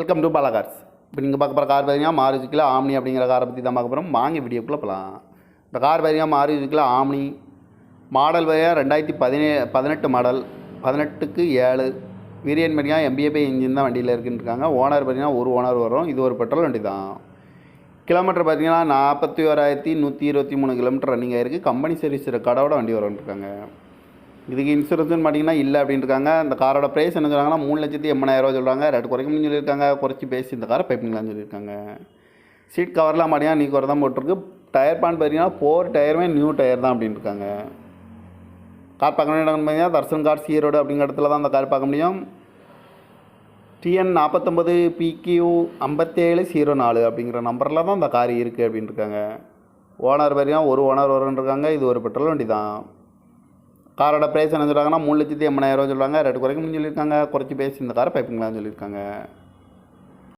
Welcome to Bala cars இப்போ நீங்கள் பார்க்க போகிற கார் பார்த்தீங்கன்னா மாருதிக்கில் ஆம்னி அப்படிங்கிற காரை பற்றி தான் பார்க்க போகிறோம் வாங்க வீடியோக்குள்ளே போகலாம் இந்த கார் பார்த்தீங்கன்னா மாருதிக்கில் ஆம்னி மாடல் பார்த்தீங்கன்னா ரெண்டாயிரத்தி பதினே பதினெட்டு மாடல் பதினெட்டுக்கு ஏழு. வீரியன் பார்த்தீங்கன்னா எம்பிஏபி இன்ஜின் தான் வண்டியில் இருக்குன்னு இருக்காங்க. ஓனர் பார்த்தீங்கன்னா ஒரு ஓனர் வரும். இது ஒரு பெட்ரோல் வண்டி தான். கிலோமீட்டர் பார்த்தீங்கன்னா நாற்பத்தி ஓராயிரத்தி நூற்றி இருபத்தி மூணு கிலோமீட்டர் ரன்னிங் ஆயிருக்கு கம்பெனி சர்வீஸ் ரெக்கார்டோட வண்டி வரும்னு இருக்காங்க. இதுக்கு இன்சூரன்ஸ்னு பார்த்தீங்கன்னா இல்லை அப்படின்னு இருக்காங்க அந்த காரோட ப்ரைஸ் என்ன சொல்கிறாங்கன்னா மூணு லட்சத்தி எண்பதாயிரரூவா சொல்கிறாங்க ரேட் குறைக்கணும்னு சொல்லியிருக்காங்க. குறைச்சி பேசி இந்த காரை பைப்பிங்களான்னு சொல்லியிருக்காங்க. சீட் கவர்லாம் பார்த்தீங்கன்னா நீ குறை தான் போட்டிருக்கு. டயர் பான் பார்த்தீங்கன்னா ஃபோர் டயருமே நியூ டயர் தான் அப்படின்னு இருக்காங்க கார் பார்க்கணும் இடம் பார்த்தீங்கன்னா தர்சன் கார்ஸ் ஈரோடு அப்படிங்கிற இடத்துல தான் அந்த கார் பார்க்க முடியும். டிஎன் நாற்பத்தொம்பது பிக்யூ ஐம்பத்தேழு ஜீரோ நாலு அப்படிங்கிற நம்பரில் தான் அந்த கார் இருக்குது அப்படின்னு இருக்காங்க ஓனர் பார்த்தீங்கன்னா ஒரு ஓனர் வரும்னு இருக்காங்க இது ஒரு பெட்ரோல் வண்டி தான் காரோட ப்ரைஸ் என்ன சொல்கிறாங்கன்னா மூணு லட்சத்தி எண்பதாயிரம் சொல்கிறாங்க ரெண்டு குறைக்க முடியும் சொல்லியிருக்காங்க. குறைச்சி பேசி இந்த காரை பைப்புங்களான்னு சொல்லியிருக்காங்க.